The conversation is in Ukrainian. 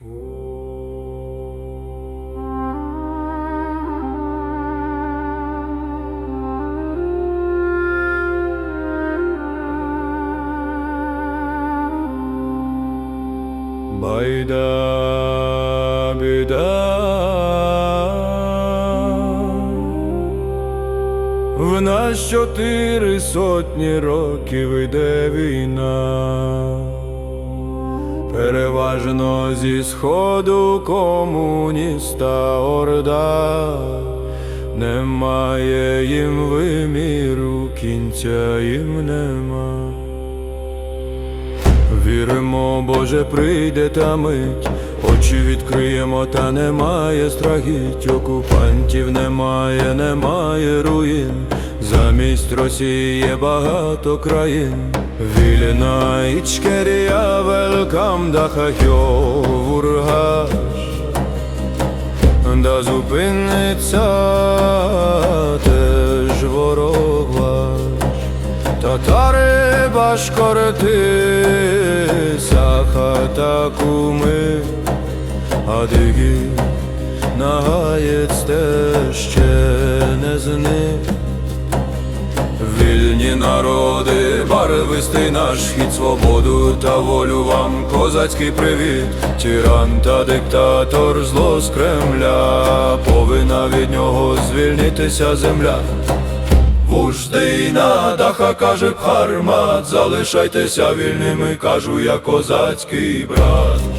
Байда біда. В нас чотири сотні років іде війна, переважно зі сходу комуніста орда, немає їм виміру, кінця їм нема. Віримо, Боже, прийде та мить, очі відкриємо, та немає страхіть, окупантів немає, немає руїн, замість Росії є багато країн. Вільна велкам да хахьовургаш, да зупиниться теж ворог ваш. Татари башкорти, саха куми, адиги нагаєць теж ще не зник. Вільні народи, барвистий наш хід, свободу та волю вам, козацький привіт, тиран та диктатор, зло з Кремля, повинна від нього звільнитися земля. Вужди на даха каже Хармат, залишайтеся вільними, кажу я козацький брат.